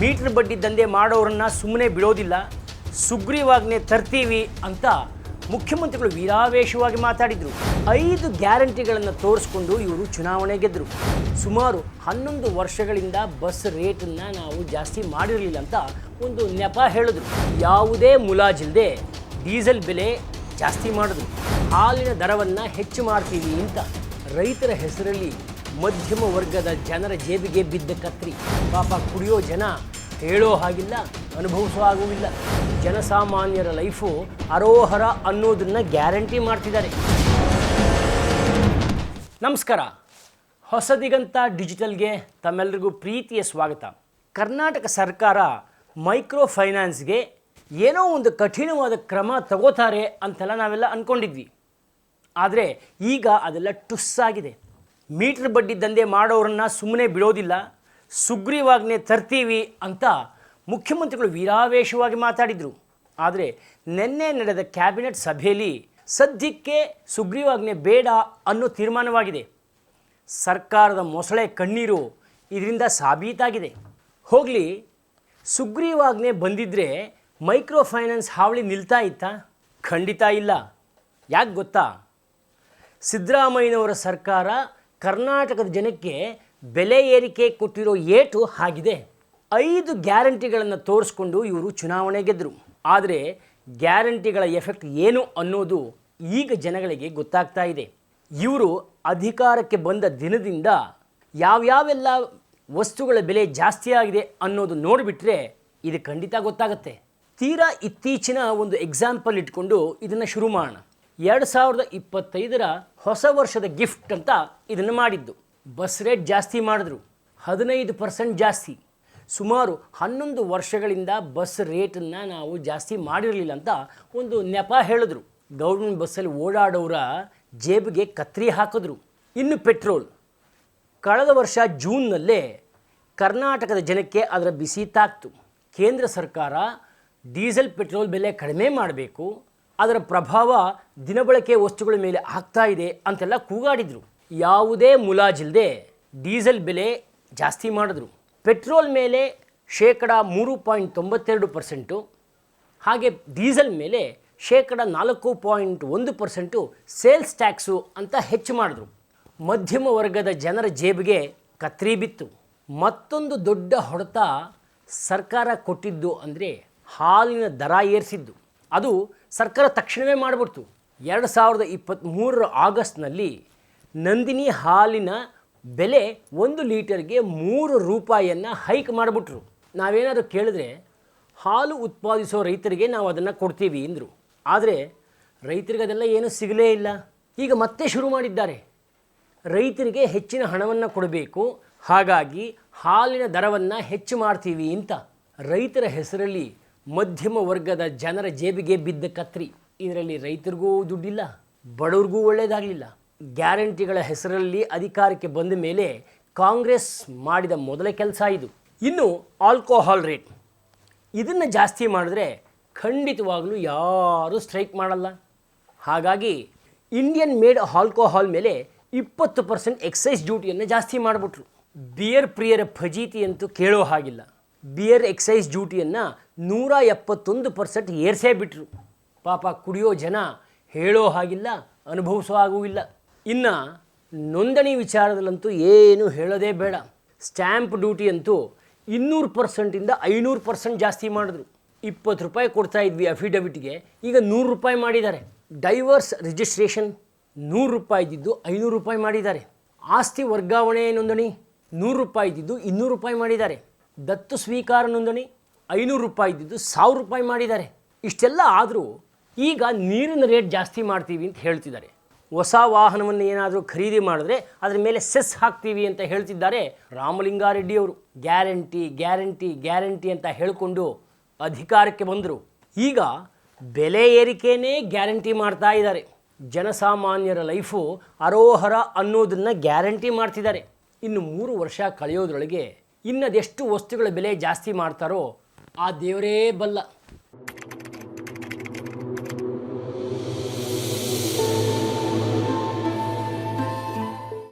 Metre ಬಡ್ಡಿ ದಂಧೆ ಮಾಡೋರನ್ನ ಸುಮ್ಮನೆ ಬಿಡೋದಿಲ್ಲ. ಸುಗ್ರೀವಾಜ್ಞೆ ತರ್ತೀವಿ ಅಂತ ಮುಖ್ಯಮಂತ್ರಿಗಳು ವೀರಾವೇಶವಾಗಿ ಮಾತಾಡಿದರು. ಐದು ಗ್ಯಾರಂಟಿಗಳನ್ನು ತೋರಿಸ್ಕೊಂಡು ಇವರು ಚುನಾವಣೆ ಗೆದ್ದರು ಸುಮಾರು ಹನ್ನೊಂದು ವರ್ಷಗಳಿಂದ ಬಸ್ ರೇಟನ್ನು ನಾವು ಜಾಸ್ತಿ ಮಾಡಿರಲಿಲ್ಲ ಅಂತ ಒಂದು ನೆಪ ಹೇಳಿದ್ರು. ಯಾವುದೇ ಮುಲಾಜಿಲ್ಲದೆ ಡೀಸೆಲ್ ಬೆಲೆ ಜಾಸ್ತಿ ಮಾಡಿದ್ರು. ಹಾಲಿನ ದರವನ್ನು ಹೆಚ್ಚು ಮಾಡ್ತೀವಿ ಅಂತ ರೈತರ ಹೆಸರಲ್ಲಿ ಮಧ್ಯಮ ವರ್ಗದ ಜನರ ಜೇಬಿಗೆ ಬಿದ್ದ ಕತ್ರಿ. ಪಾಪ ಕುಡಿಯೋ ಜನ ಹೇಳೋ ಹಾಗಿಲ್ಲ, ಅನುಭವಿಸೋ ಆಗುವುದಿಲ್ಲ. ಜನಸಾಮಾನ್ಯರ ಲೈಫು ಅರೋಹರ ಅನ್ನೋದನ್ನ ಗ್ಯಾರಂಟಿ ಮಾಡ್ತಿದ್ದಾರೆ. ನಮಸ್ಕಾರ. ಹೊಸದಿಗಂತ ಡಿಜಿಟಲ್ಗೆ ತಮ್ಮೆಲ್ಲರಿಗೂ ಪ್ರೀತಿಯ ಸ್ವಾಗತ. ಕರ್ನಾಟಕ ಸರ್ಕಾರ ಮೈಕ್ರೋ ಫೈನಾನ್ಸ್ಗೆ ಏನೋ ಒಂದು ಕಠಿಣವಾದ ಕ್ರಮ ತಗೋತಾರೆ ಅಂತೆಲ್ಲ ನಾವೆಲ್ಲ ಅಂದ್ಕೊಂಡಿದ್ವಿ ಆದರೆ ಈಗ ಅದೆಲ್ಲ ಟುಸ್ಸಾಗಿದೆ. ಮೀಟರ್ ಬಡ್ಡಿ ದಂಧೆ ಮಾಡೋರನ್ನ ಸುಮ್ಮನೆ ಬಿಡೋದಿಲ್ಲ. ಸುಗ್ರೀವಾಜ್ಞೆ ತರ್ತೀವಿ ಅಂತ ಮುಖ್ಯಮಂತ್ರಿಗಳು ವೀರಾವೇಶವಾಗಿ ಮಾತಾಡಿದರು. ಆದರೆ ನಿನ್ನೆ ನಡೆದ ಕ್ಯಾಬಿನೆಟ್ ಸಭೆಯಲ್ಲಿ ಸದ್ಯಕ್ಕೆ ಸುಗ್ರೀವಾಜ್ಞೆ ಬೇಡ ಅನ್ನೋ ತೀರ್ಮಾನವಾಗಿದೆ. ಸರ್ಕಾರದ ಮೊಸಳೆ ಕಣ್ಣೀರು ಇದರಿಂದ ಸಾಬೀತಾಗಿದೆ. ಹೋಗಲಿ, ಸುಗ್ರೀವಾಜ್ಞೆ ಬಂದಿದ್ದರೆ ಮೈಕ್ರೋ ಫೈನಾನ್ಸ್ ಹಾವಳಿ ನಿಲ್ತಾ ಇತ್ತಾ? ಖಂಡಿತ ಇಲ್ಲ. ಯಾಕೆ ಗೊತ್ತಾ? ಸಿದ್ದರಾಮಯ್ಯನವರ ಸರ್ಕಾರ ಕರ್ನಾಟಕದ ಜನಕ್ಕೆ ಬೆಲೆ ಏರಿಕೆ ಕೊಟ್ಟಿರೋ ಏಟು ಆಗಿದೆ ಐದು ಗ್ಯಾರಂಟಿಗಳನ್ನು ತೋರಿಸ್ಕೊಂಡು ಇವರು ಚುನಾವಣೆ ಗೆದ್ದರು ಆದರೆ ಗ್ಯಾರಂಟಿಗಳ ಎಫೆಕ್ಟ್ ಏನು ಅನ್ನೋದು ಈಗ ಜನಗಳಿಗೆ ಗೊತ್ತಾಗ್ತಾ ಇದೆ. ಇವರು ಅಧಿಕಾರಕ್ಕೆ ಬಂದ ದಿನದಿಂದ ಯಾವ್ಯಾವೆಲ್ಲ ವಸ್ತುಗಳ ಬೆಲೆ ಜಾಸ್ತಿ ಆಗಿದೆ ಅನ್ನೋದು ನೋಡಿಬಿಟ್ರೆ ಇದು ಖಂಡಿತ ಗೊತ್ತಾಗುತ್ತೆ. ತೀರಾ ಇತ್ತೀಚಿನ ಒಂದು ಎಕ್ಸಾಂಪಲ್ ಇಟ್ಕೊಂಡು ಇದನ್ನು ಶುರು ಮಾಡೋಣ. ಎರಡು ಸಾವಿರದ ಇಪ್ಪತ್ತೈದರ ಹೊಸ ವರ್ಷದ ಗಿಫ್ಟ್ ಅಂತ ಇದನ್ನು ಮಾಡಿದ್ದು. ಬಸ್ ರೇಟ್ ಜಾಸ್ತಿ ಮಾಡಿದ್ರು. ಹದಿನೈದು ಪರ್ಸೆಂಟ್ ಜಾಸ್ತಿ. ಸುಮಾರು ಹನ್ನೊಂದು ವರ್ಷಗಳಿಂದ ಬಸ್ ರೇಟನ್ನು ನಾವು ಜಾಸ್ತಿ ಮಾಡಿರಲಿಲ್ಲ ಅಂತ ಒಂದು ನೆಪ ಹೇಳಿದ್ರು. ಗೌರ್ಮೆಂಟ್ ಬಸ್ಸಲ್ಲಿ ಓಡಾಡೋರ ಜೇಬಿಗೆ ಕತ್ರಿ ಹಾಕಿದ್ರು. ಇನ್ನು ಪೆಟ್ರೋಲ್. ಕಳೆದ ವರ್ಷ ಜೂನ್ನಲ್ಲೇ ಕರ್ನಾಟಕದ ಜನಕ್ಕೆ ಅದರ ಬಿಸಿ ತಾಕ್ತು. ಕೇಂದ್ರ ಸರ್ಕಾರ ಡೀಸೆಲ್ ಪೆಟ್ರೋಲ್ ಬೆಲೆ ಕಡಿಮೆ ಮಾಡಬೇಕು. ಅದರ ಪ್ರಭಾವ ದಿನಬಳಕೆ ವಸ್ತುಗಳ ಮೇಲೆ ಆಗ್ತಾ ಇದೆ ಅಂತೆಲ್ಲ ಕೂಗಾಡಿದರು. ಯಾವುದೇ ಮುಲಾಜಿಲ್ಲದೆ ಡೀಸೆಲ್ ಬೆಲೆ ಜಾಸ್ತಿ ಮಾಡಿದ್ರು. ಪೆಟ್ರೋಲ್ ಮೇಲೆ ಶೇಕಡ ಮೂರು ಪಾಯಿಂಟ್ ತೊಂಬತ್ತೆರಡು ಪರ್ಸೆಂಟು, ಹಾಗೆ ಡೀಸೆಲ್ ಮೇಲೆ ಶೇಕಡ ನಾಲ್ಕು ಪಾಯಿಂಟ್ ಒಂದು ಪರ್ಸೆಂಟು ಸೇಲ್ಸ್ ಟ್ಯಾಕ್ಸು ಅಂತ ಹೆಚ್ಚು ಮಾಡಿದ್ರು. ಮಧ್ಯಮ ವರ್ಗದ ಜನರ ಜೇಬಿಗೆ ಕತ್ರಿ ಬಿತ್ತು. ಮತ್ತೊಂದು ದೊಡ್ಡ ಹೊಡೆತ ಸರ್ಕಾರ ಕೊಟ್ಟಿದ್ದು ಅಂದರೆ ಹಾಲಿನ ದರ ಏರಿಸಿದ್ದು. ಅದು ಸರ್ಕಾರ ತಕ್ಷಣವೇ ಮಾಡಿಬಿಡ್ತು. ಎರಡು ಸಾವಿರದ ಇಪ್ಪತ್ತ್ಮೂರರ ಆಗಸ್ಟ್ನಲ್ಲಿ ನಂದಿನಿ ಹಾಲಿನ ಬೆಲೆ ಒಂದು ಲೀಟರ್ಗೆ ಮೂರು ರೂಪಾಯಿಯನ್ನು ಹೈಕ್ ಮಾಡಿಬಿಟ್ರು. ನಾವೇನಾದರೂ ಕೇಳಿದ್ರೆ ಹಾಲು ಉತ್ಪಾದಿಸೋ ರೈತರಿಗೆ ನಾವು ಅದನ್ನು ಕೊಡ್ತೀವಿ ಅಂದರು. ಆದರೆ ರೈತರಿಗೆ ಅದೆಲ್ಲ ಏನೂ ಸಿಗಲೇ ಇಲ್ಲ. ಈಗ ಮತ್ತೆ ಶುರು ಮಾಡಿದ್ದಾರೆ. ರೈತರಿಗೆ ಹೆಚ್ಚಿನ ಹಣವನ್ನು ಕೊಡಬೇಕು. ಹಾಗಾಗಿ ಹಾಲಿನ ದರವನ್ನು ಹೆಚ್ಚು ಮಾಡ್ತೀವಿ ಅಂತ ರೈತರ ಹೆಸರಲ್ಲಿ ಮಧ್ಯಮ ವರ್ಗದ ಜನರ ಜೇಬಿಗೆ ಬಿದ್ದ ಕತ್ರಿ. ಇದರಲ್ಲಿ ರೈತರಿಗೂ ದುಡ್ಡಿಲ್ಲ, ಬಡವ್ರಿಗೂ ಒಳ್ಳೆಯದಾಗಲಿಲ್ಲ ಗ್ಯಾರಂಟಿಗಳ ಹೆಸರಲ್ಲಿ ಅಧಿಕಾರಕ್ಕೆ ಬಂದ ಮೇಲೆ ಕಾಂಗ್ರೆಸ್ ಮಾಡಿದ ಮೊದಲ ಕೆಲಸ ಇದು. ಇನ್ನು ಆಲ್ಕೋಹಾಲ್ ರೇಟ್. ಇದನ್ನು ಜಾಸ್ತಿ ಮಾಡಿದ್ರೆ ಖಂಡಿತವಾಗಲೂ ಯಾರೂ ಸ್ಟ್ರೈಕ್ ಮಾಡಲ್ಲ. ಹಾಗಾಗಿ ಇಂಡಿಯನ್ ಮೇಡ್ ಆಲ್ಕೋಹಾಲ್ ಮೇಲೆ ಇಪ್ಪತ್ತು ಪರ್ಸೆಂಟ್ ಎಕ್ಸೈಸ್ ಡ್ಯೂಟಿಯನ್ನು ಜಾಸ್ತಿ ಮಾಡಿಬಿಟ್ರು. ಬಿಯರ್ ಪ್ರಿಯರ ಫಜೀತಿ ಅಂತೂ ಕೇಳೋ ಹಾಗಿಲ್ಲ. ಬಿಯರ್ ಎಕ್ಸೈಸ್ ಡ್ಯೂಟಿಯನ್ನು ನೂರ ಎಪ್ಪತ್ತೊಂದು ಪರ್ಸೆಂಟ್ ಏರ್ಸೇ ಬಿಟ್ಟರು ಪಾಪ ಕುಡಿಯೋ ಜನ ಹೇಳೋ ಹಾಗಿಲ್ಲ, ಅನುಭವಿಸೋ ಆಗುವಿಲ್ಲ ಇನ್ನು ನೋಂದಣಿ ವಿಚಾರದಲ್ಲಂತೂ ಏನು ಹೇಳೋದೇ ಬೇಡ. ಸ್ಟ್ಯಾಂಪ್ ಡ್ಯೂಟಿ ಅಂತೂ ಇನ್ನೂರು ಪರ್ಸೆಂಟಿಂದ ಐನೂರು ಪರ್ಸೆಂಟ್ ಜಾಸ್ತಿ ಮಾಡಿದ್ರು. ಇಪ್ಪತ್ತು ರೂಪಾಯಿ ಕೊಡ್ತಾ ಇದ್ವಿ ಅಫಿಡವಿಟ್ಗೆ ಈಗ ನೂರು ರೂಪಾಯಿ ಮಾಡಿದ್ದಾರೆ. ಡೈವರ್ಸ್ ರಿಜಿಸ್ಟ್ರೇಷನ್ ನೂರು ರೂಪಾಯಿ ಇದ್ದಿದ್ದು ಐನೂರು ರೂಪಾಯಿ ಮಾಡಿದ್ದಾರೆ. ಆಸ್ತಿ ವರ್ಗಾವಣೆ ನೋಂದಣಿ ನೂರು ರೂಪಾಯಿ ಇದ್ದಿದ್ದು ಇನ್ನೂರು ರೂಪಾಯಿ ಮಾಡಿದ್ದಾರೆ. ದತ್ತು ಸ್ವೀಕಾರ ನೋಂದಣಿ ಐನೂರು ರೂಪಾಯಿ ಇದ್ದಿದ್ದು ಸಾವಿರ ರೂಪಾಯಿ ಮಾಡಿದ್ದಾರೆ. ಇಷ್ಟೆಲ್ಲ ಆದರೂ ಈಗ ನೀರಿನ ರೇಟ್ ಜಾಸ್ತಿ ಮಾಡ್ತೀವಿ ಅಂತ ಹೇಳ್ತಿದ್ದಾರೆ. ಹೊಸ ವಾಹನವನ್ನು ಏನಾದರೂ ಖರೀದಿ ಮಾಡಿದ್ರೆ ಅದರ ಮೇಲೆ ಸೆಸ್ ಹಾಕ್ತೀವಿ ಅಂತ ಹೇಳ್ತಿದ್ದಾರೆ ರಾಮಲಿಂಗಾರೆಡ್ಡಿಯವರು. ಗ್ಯಾರಂಟಿ ಗ್ಯಾರಂಟಿ ಗ್ಯಾರಂಟಿ ಅಂತ ಹೇಳಿಕೊಂಡು ಅಧಿಕಾರಕ್ಕೆ ಬಂದರು. ಈಗ ಬೆಲೆ ಏರಿಕೆನೇ ಗ್ಯಾರಂಟಿ ಮಾಡ್ತಾ ಇದ್ದಾರೆ. ಜನಸಾಮಾನ್ಯರ ಲೈಫು ಅರೋಹರ ಅನ್ನೋದನ್ನು ಗ್ಯಾರಂಟಿ ಮಾಡ್ತಿದ್ದಾರೆ. ಇನ್ನು ಮೂರು ವರ್ಷ ಕಳೆಯೋದ್ರೊಳಗೆ ಇನ್ನದೆಷ್ಟು ವಸ್ತುಗಳ ಬೆಲೆ ಜಾಸ್ತಿ ಮಾಡ್ತಾರೋ ಆ ದೇವರೇ ಬಲ್ಲ.